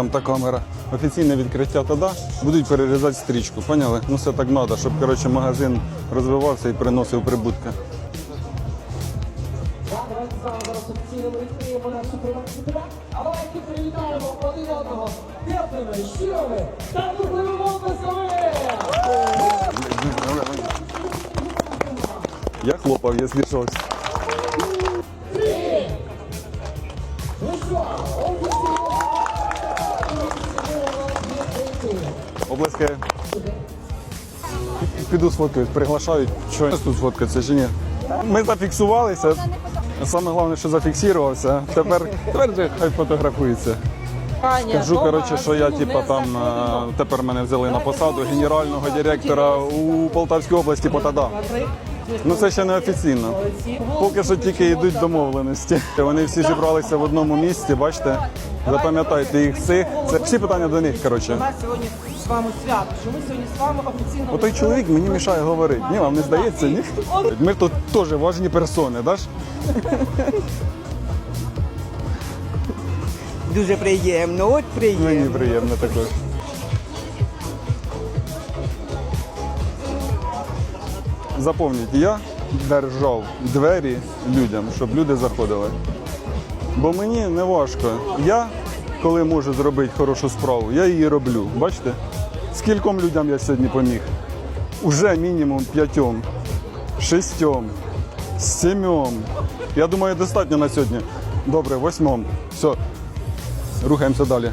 там та камера. Офіційне відкриття тоді будуть перерізати стрічку. Поняли? Ну все так треба, щоб коротше, магазин розвивався і приносив прибутки. Я хлопав, якщо щось. Ну що, Облески. Піду сфоткаюсь, приглашають. Що я тут сфоткатися чи ні? Ми зафіксувалися. Саме головне, що зафіксувався. Тепер, тепер же хай фотографується. Скажу, коротше, що я типа там е, тепер мене взяли на посаду генерального директора у Полтавській області по ТАДА. Ну це ще не офіційно. Поки що тільки йдуть домовленості. Вони всі зібралися в одному місці, бачите? Запам'ятайте їх всіх. Це всі питання до них, коротше. Нас сьогодні з вами свято, що ми сьогодні з вами офіційно Отой чоловік мені мішає говорити. Ні, вам не здається, ні? Ми тут теж важні персони, да ж? дуже приємно. От приємно. Мені приємно також. Запам'ятайте, я держав двері людям, щоб люди заходили. Бо мені не важко. Я, коли можу зробити хорошу справу, я її роблю. Бачите? Скільком людям я сьогодні поміг? Уже мінімум п'ятьом, шістьом, сімьом. Я думаю, достатньо на сьогодні. Добре, восьмом. Все, рухаємося далі.